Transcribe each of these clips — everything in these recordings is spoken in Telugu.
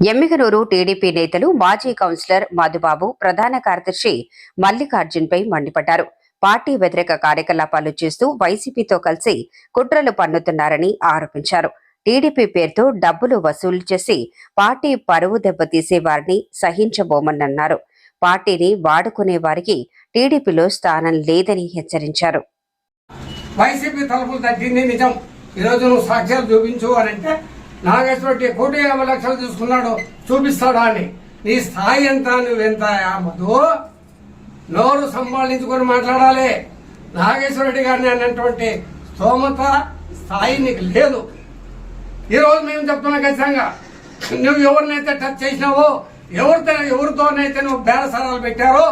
ఎమ్మిగనూరు టీడీపీ నేతలు మాజీ కౌన్సిలర్ మధుబాబు ప్రధాన కార్యదర్శి మల్లికార్జున్పై మండిపడ్డారు. పార్టీ వ్యతిరేక కార్యకలాపాలు చేస్తూ వైసీపీతో కలిసి కుట్రలు పన్నుతున్నారని ఆరోపించారు. టీడీపీ పేరుతో డబ్బులు వసూలు చేసి పార్టీ పరువు దెబ్బతీసే వారిని సహించబోమన్నారు పార్టీని వాడుకునే వారికి టీడీపీలో స్థానం లేదని హెచ్చరించారు. వైసీపీ తలుపులు తగ్గింది నిజం. ఈరోజు నువ్వు సాక్ష్యాలు చూపించు అని అంటే నాగేశ్వరరెడ్డి కోటి యాభై లక్షలు తీసుకున్నాడు చూపిస్తాడా అని. నీ స్థాయి ఎంత నువ్వెంత మధు నోరు సంపాదించుకొని మాట్లాడాలి. నాగేశ్వరరెడ్డి గారిని అన్నటువంటి స్తోమత స్థాయి నీకు లేదు. ఈరోజు మేము చెప్తున్నాం ఖచ్చితంగా నువ్వు ఎవరినైతే టచ్ చేసినావో ఎవరితో ఎవరితోనైతే నువ్వు బేరసారాలు పెట్టారో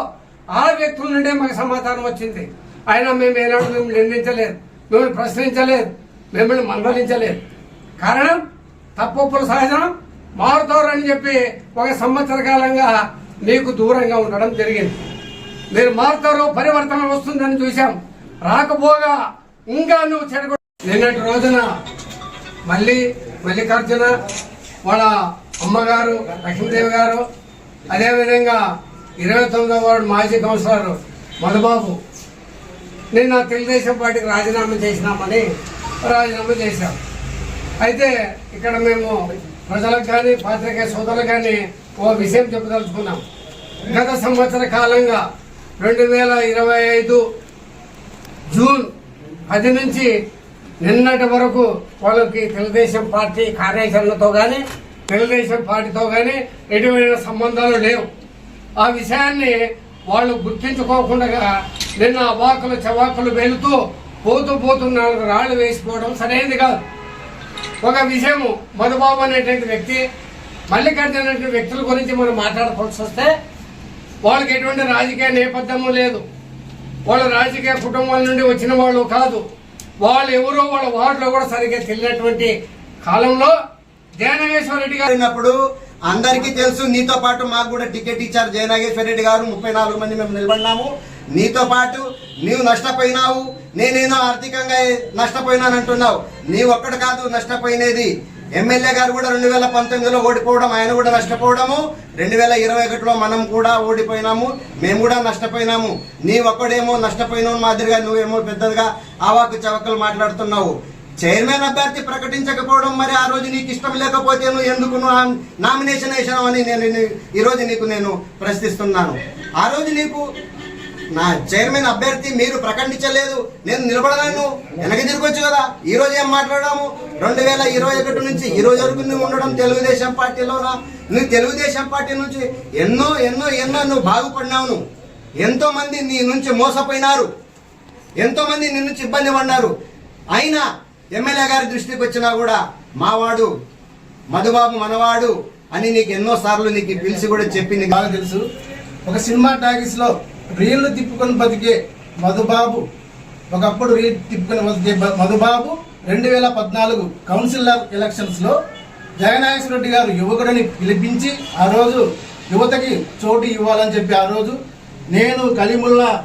ఆ వ్యక్తుల నుండే మాకు సమాధానం వచ్చింది. అయినా మేము ఏనాడు మిమ్మల్ని నిందించలేదు మిమ్మల్ని ప్రశ్నించలేదు మిమ్మల్ని మందలించలేదు. కారణం? తప్పుల సహజం. మారుతారని చెప్పి ఒక సంవత్సర కాలంగా మీకు దూరంగా ఉండడం జరిగింది. మీరు మారుతారు పరివర్తన వస్తుందని చూశాం. రాకపోగా ఇంకా నువ్వు చెడగొ నిన్నటి రోజున మళ్ళీ మల్లికార్జున వాళ్ళ అమ్మగారు లక్ష్మీదేవి గారు అదేవిధంగా ఇరవై తొమ్మిదవ వార్డు మాజీ కౌన్సిలర్ మధుబాబు నిన్న తెలుగుదేశం పార్టీకి రాజీనామా చేసినామని రాజీనామా చేశాం. అయితే ఇక్కడ మేము ప్రజలకు కానీ పాత్రికేయ సోదరులకు కానీ ఓ విషయం చెప్పదలుచుకున్నాం. గత సంవత్సర కాలంగా రెండు వేల ఇరవై ఐదు జూన్ పది నుంచి నిన్నటి వరకు వాళ్ళకి తెలుగుదేశం పార్టీ కార్యాచరణతో కానీ తెలుగుదేశం పార్టీతో కానీ ఎటువంటి సంబంధాలు లేవు. ఆ విషయాన్ని వాళ్ళు గుర్తించుకోకుండా నిన్న అవాకులు చవాకులు వెళుతూ పోతూ పోతూ నాలుగు రాళ్ళు వేసుకోవడం సరైనది కాదు. ఒక విషయము మధుబాబు అనేటువంటి వ్యక్తి మల్లికార్జున అనేటువంటి వ్యక్తుల గురించి మనం మాట్లాడుకోవాల్సి వస్తే వాళ్ళకి ఎటువంటి రాజకీయ నేపథ్యము లేదు. వాళ్ళ రాజకీయ కుటుంబాల నుండి వచ్చిన వాళ్ళు కాదు. వాళ్ళు ఎవరో వాళ్ళ వార్డులో కూడా సరిగ్గా తెలియనటువంటి కాలంలో జయనాగేశ్వర రెడ్డి గారు జరిగినప్పుడు అందరికీ తెలుసు నీతో పాటు మాకు కూడా టికెట్ ఇచ్చారు జయనాగేశ్వర రెడ్డి గారు. ముప్పై నాలుగు మంది మేము నిలబడినాము. నీతో పాటు నీవు నష్టపోయినావు నేనేదో ఆర్థికంగా నష్టపోయినాను అంటున్నావు నీ ఒక్కడు కాదు నష్టపోయినది. ఎమ్మెల్యే గారు కూడా రెండు వేల పంతొమ్మిదిలో ఓడిపోవడం ఆయన కూడా నష్టపోవడము. రెండు వేల ఇరవై ఒకటిలో మనం కూడా ఓడిపోయినాము మేము కూడా నష్టపోయినాము. నీ ఒక్కడేమో నష్టపోయినావు మాదిరిగా నువ్వేమో పెద్దదిగా ఆవాకు చవకలు మాట్లాడుతున్నావు. చైర్మన్ అభ్యర్థి ప్రకటించకపోవడం మరి ఆ రోజు నీకు ఇష్టం లేకపోతే నువ్వు ఎందుకు నామినేషన్ వేసావు అని నేను ఈరోజు నీకు నేను ప్రశ్నిస్తున్నాను. ఆ రోజు నీకు నా చైర్మన్ అభ్యర్థి మీరు ప్రకటించలేదు. నేను నిలబడలేను. వెనక తిరగొచ్చు కదా ఈ రోజు ఏం మాట్లాడాము? రెండు వేల ఇరవై ఒకటి నుంచి ఈ రోజు వరకు నువ్వు ఉండడం తెలుగుదేశం పార్టీలోనా? నువ్వు తెలుగుదేశం పార్టీ నుంచి ఎన్నో ఎన్నో ఎన్నో నువ్వు బాగుపడినావు నువ్వు. ఎంతో మంది నీ నుంచి మోసపోయినారు. ఎంతో మంది నీ నుంచి ఇబ్బంది పడినారు. అయినా ఎమ్మెల్యే గారి దృష్టికి వచ్చినా కూడా మావాడు మధుబాబు మనవాడు అని నీకు ఎన్నో సార్లు నీకు పిలిచి కూడా చెప్పింది. బాగా తెలుసు. ఒక సినిమా టాకీస్లో రీళ్ళు తిప్పుకొని బతికే మధుబాబు. ఒకప్పుడు రీల్ తిప్పుకొని బతికే బ- మధుబాబు రెండు వేల పద్నాలుగు కౌన్సిలర్ ఎలక్షన్స్లో లో రెడ్డి గారు యువకుడిని పిలిపించి ఆ రోజు యువతకి చోటు ఇవ్వాలని చెప్పి ఆ రోజు నేను కలిముల్లా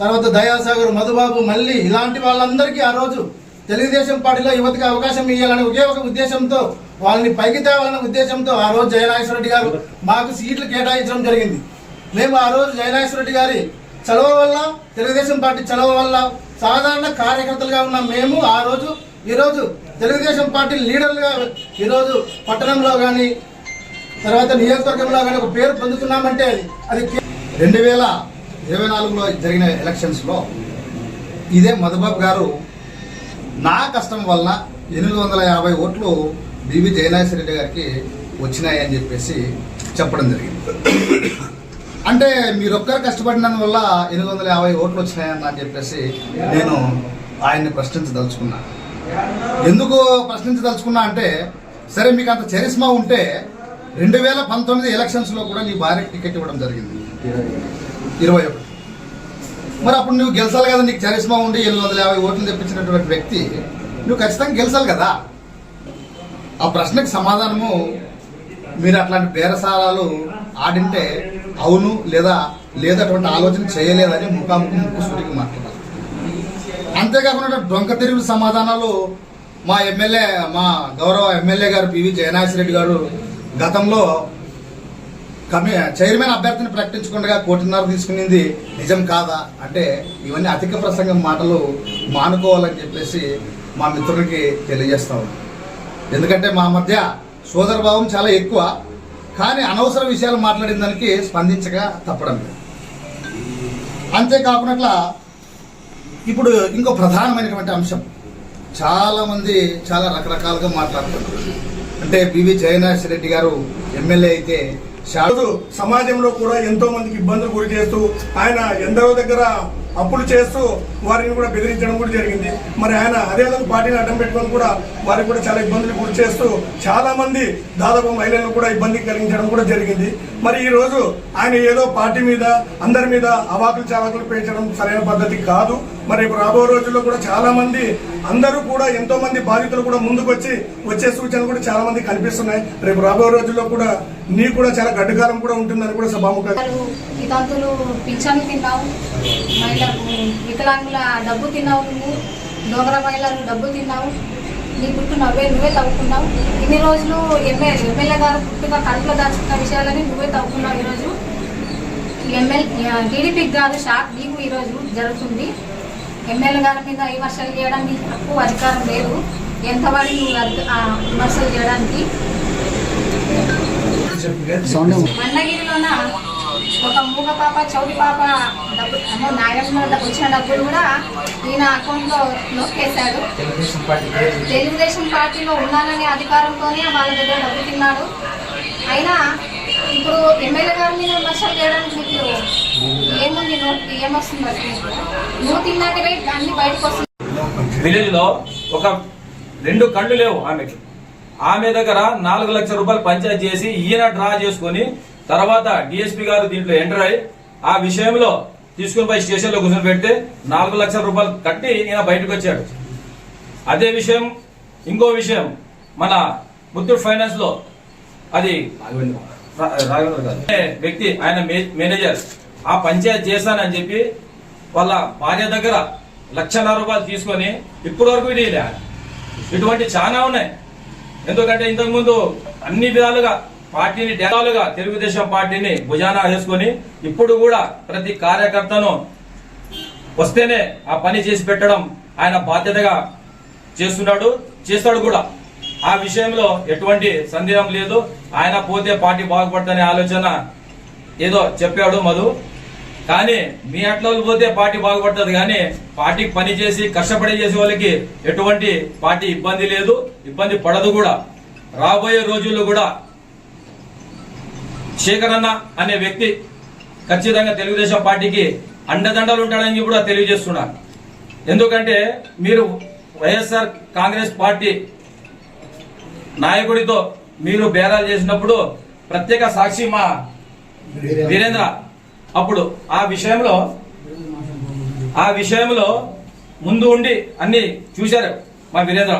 తర్వాత దయాసాగర్ మధుబాబు మళ్ళీ ఇలాంటి వాళ్ళందరికీ ఆ రోజు తెలుగుదేశం పార్టీలో యువతకి అవకాశం ఇవ్వాలని ఒకే ఒక ఉద్దేశంతో వాళ్ళని పైకి తేవాలనే ఉద్దేశంతో ఆ రోజు జయనాగేశ్వర రెడ్డి గారు మాకు సీట్లు కేటాయించడం జరిగింది. మేము ఆ రోజు జయనాగేశ్వరరెడ్డి గారి చలవ వల్ల తెలుగుదేశం పార్టీ చలవ వల్ల సాధారణ కార్యకర్తలుగా ఉన్న మేము ఆ రోజు ఈరోజు తెలుగుదేశం పార్టీ లీడర్లుగా ఈరోజు పట్టణంలో కానీ తర్వాత నియోజకవర్గంలో కానీ ఒక పేరు పొందుతున్నామంటే అది రెండు వేల ఇరవై నాలుగులో జరిగిన ఎలక్షన్స్లో ఇదే మధుబాబు గారు నా కష్టం వలన ఎనిమిది వందల యాభై ఓట్లు బీబీ జయనాథ్ రెడ్డి గారికి వచ్చినాయని చెప్పేసి చెప్పడం జరిగింది. అంటే మీరొక్కరు కష్టపడినందు వల్ల ఎనిమిది వందల యాభై ఓట్లు వచ్చినాయని అని చెప్పేసి నేను ఆయన్ని ప్రశ్నించదలుచుకున్నా. ఎందుకు ప్రశ్నించదలుచుకున్నా అంటే సరే మీకు అంత చరిస్మా ఉంటే రెండు వేల పంతొమ్మిది ఎలక్షన్స్లో కూడా నీ భార్యకి టికెట్ ఇవ్వడం జరిగింది. ఇరవై ఒకటి. మరి అప్పుడు నువ్వు గెలిచాలి కదా నీకు చరిస్మా ఉండి ఎనిమిది వందల యాభై ఓట్లు తెప్పించినటువంటి వ్యక్తి నువ్వు ఖచ్చితంగా గెలిచాలి కదా. ఆ ప్రశ్నకి సమాధానము మీరు అట్లాంటి బేరసారాలు ఆడింటే అవును లేదా లేదటువంటి ఆలోచన చేయలేదని ముఖాముఖి ముక్కు సూటికి మాట్లాడారు అంతేకాకుండా డొంక తిరిగి సమాధానాలు మా ఎమ్మెల్యే మా గౌరవ ఎమ్మెల్యే గారు పివి రెడ్డి గారు గతంలో కమి చైర్మన్ అభ్యర్థిని ప్రకటించకుండా కోటిన్నర తీసుకునింది. నిజం కాదా? అంటే ఇవన్నీ అధిక ప్రసంగం మాటలు మానుకోవాలని చెప్పేసి మా మిత్రులకి తెలియజేస్తాం ఎందుకంటే మా మధ్య సోదరభావం చాలా ఎక్కువ. కానీ అనవసర విషయాలు మాట్లాడిన దానికి స్పందించగా తప్పడం లేదు. అంతేకాకుండా ఇప్పుడు ఇంకో ప్రధానమైనటువంటి అంశం. చాలామంది చాలా రకరకాలుగా మాట్లాడుతున్నారు. అంటే బివి జయనాథ్ రెడ్డి గారు ఎమ్మెల్యే అయితే సమాజంలో కూడా ఎంతో మందికి ఇబ్బందులు గురి చేస్తూ ఆయన ఎందరో దగ్గర అప్పులు చేస్తూ వారిని కూడా బెదిరించడం కూడా జరిగింది. మరి ఆయన అదే పార్టీని అడ్డం పెట్టుకొని కూడా వారికి కూడా చాలా ఇబ్బందులు గురి చేస్తూ చాలా మంది దాదాపు మహిళలను కూడా ఇబ్బంది కలిగించడం కూడా జరిగింది. మరి ఈ రోజు ఆయన ఏదో పార్టీ మీద అందరి మీద అవాకులు చావకులు పెంచడం సరైన పద్ధతి కాదు. మరి రేపు రాబో రోజుల్లో కూడా చాలా మంది అందరూ కూడా ఎంతో మంది బాధితులు కూడా ముందుకు వచ్చి వచ్చే సూచనలు కూడా చాలా మంది కనిపిస్తున్నాయి. రేపు రాబో రోజుల్లో కూడా నీ కూడా చాలా గడ్డకాలం కూడా ఉంటుందని కూడా సభాముఖంగా వికలాంగుల డబ్బు తిన్నావు నువ్వు డోగర మహిళలు డబ్బు తిన్నావు నీ పుట్టు నవ్వే నువ్వే తవ్వుకున్నావు. ఇన్ని రోజులు ఎమ్మెల్యే ఎమ్మెల్యే గారు పుట్టుగా కడుపులో దాచుకున్న విషయాలని నువ్వే తవ్వుకున్నావు ఈరోజు. ఎమ్మెల్యే టీడీపీకి కాదు షాక్ నీకు ఈరోజు జరుగుతుంది. ఎమ్మెల్యే గారి మీద విమర్శలు చేయడానికి నీకు తక్కువ అధికారం లేదు. ఎంతవాడి నువ్వు విమర్శలు చేయడానికి? మండగిరిలోన ఒక మూగ పాప చౌటి పాప డబ్బు అమ్మో నాగేశ్వర డబ్బు వచ్చిన డబ్బులు కూడా ఈయన అకౌంట్లో నొక్కేశాడు తెలుగుదేశం పార్టీలో ఉన్నాననే అధికారంతోనే వాళ్ళ దగ్గర డబ్బు తిన్నాడు. అయినా ఇప్పుడు ఎమ్మెల్యే గారి మీద విమర్శలు చేయడానికి మీకు ఏముంది నోట్ ఏమొస్తుంది? నువ్వు తిన్నాకనే అన్ని బయటకు వస్తుంది విలేజ్లో ఒక రెండు కళ్ళు లేవు ఆమెకి. ఆమె దగ్గర నాలుగు లక్షల రూపాయలు పంచాయతీ చేసి ఈయన డ్రా చేసుకొని తర్వాత డిఎస్పీ గారు దీంట్లో ఎంటర్ అయ్యి ఆ విషయంలో తీసుకుని పోయి స్టేషన్లో కూర్చొని పెడితే నాలుగు లక్షల రూపాయలు కట్టి ఈయన బయటకు వచ్చాడు. అదే విషయం ఇంకో విషయం మన ముత్తూట్ ఫైనాన్స్లో అది రాఘవేంద్ర గారు. వ్యక్తి ఆయన మే- మేనేజర్ ఆ పంచాయతీ చేశానని చెప్పి వాళ్ళ భార్య దగ్గర లక్షన్నర రూపాయలు తీసుకొని ఇప్పటి వరకు ఇది ఇటువంటి చాలా ఉన్నాయి. ఎందుకంటే ఇంతకుముందు అన్ని విధాలుగా పార్టీని డేటాలుగా తెలుగుదేశం పార్టీని భుజాన వేసుకొని ఇప్పుడు కూడా ప్రతి కార్యకర్తను వస్తేనే ఆ పని చేసి పెట్టడం ఆయన బాధ్యతగా చేస్తున్నాడు చేస్తాడు కూడా. ఆ విషయంలో ఎటువంటి సందేహం లేదు. ఆయన పోతే పార్టీ బాగుపడుతుందనే ఆలోచన ఏదో చెప్పాడు మధు. కానీ మీ అట్ల పోతే పార్టీ బాగుపడుతుంది కానీ పార్టీకి పని చేసి కష్టపడి చేసే వాళ్ళకి ఎటువంటి పార్టీ ఇబ్బంది లేదు. ఇబ్బంది పడదు కూడా. రాబోయే రోజుల్లో కూడా శేఖర్ అన్న అనే వ్యక్తి ఖచ్చితంగా తెలుగుదేశం పార్టీకి అండదండలు ఉంటాడని కూడా తెలియజేస్తున్నారు. ఎందుకంటే మీరు వైఎస్ఆర్ కాంగ్రెస్ పార్టీ నాయకుడితో మీరు బేరాలు చేసినప్పుడు ప్రత్యేక సాక్షి మా వీరేంద్ర. అప్పుడు ఆ విషయంలో ఆ విషయంలో ముందు ఉండి అన్ని చూశారు మా వీరేంద్ర.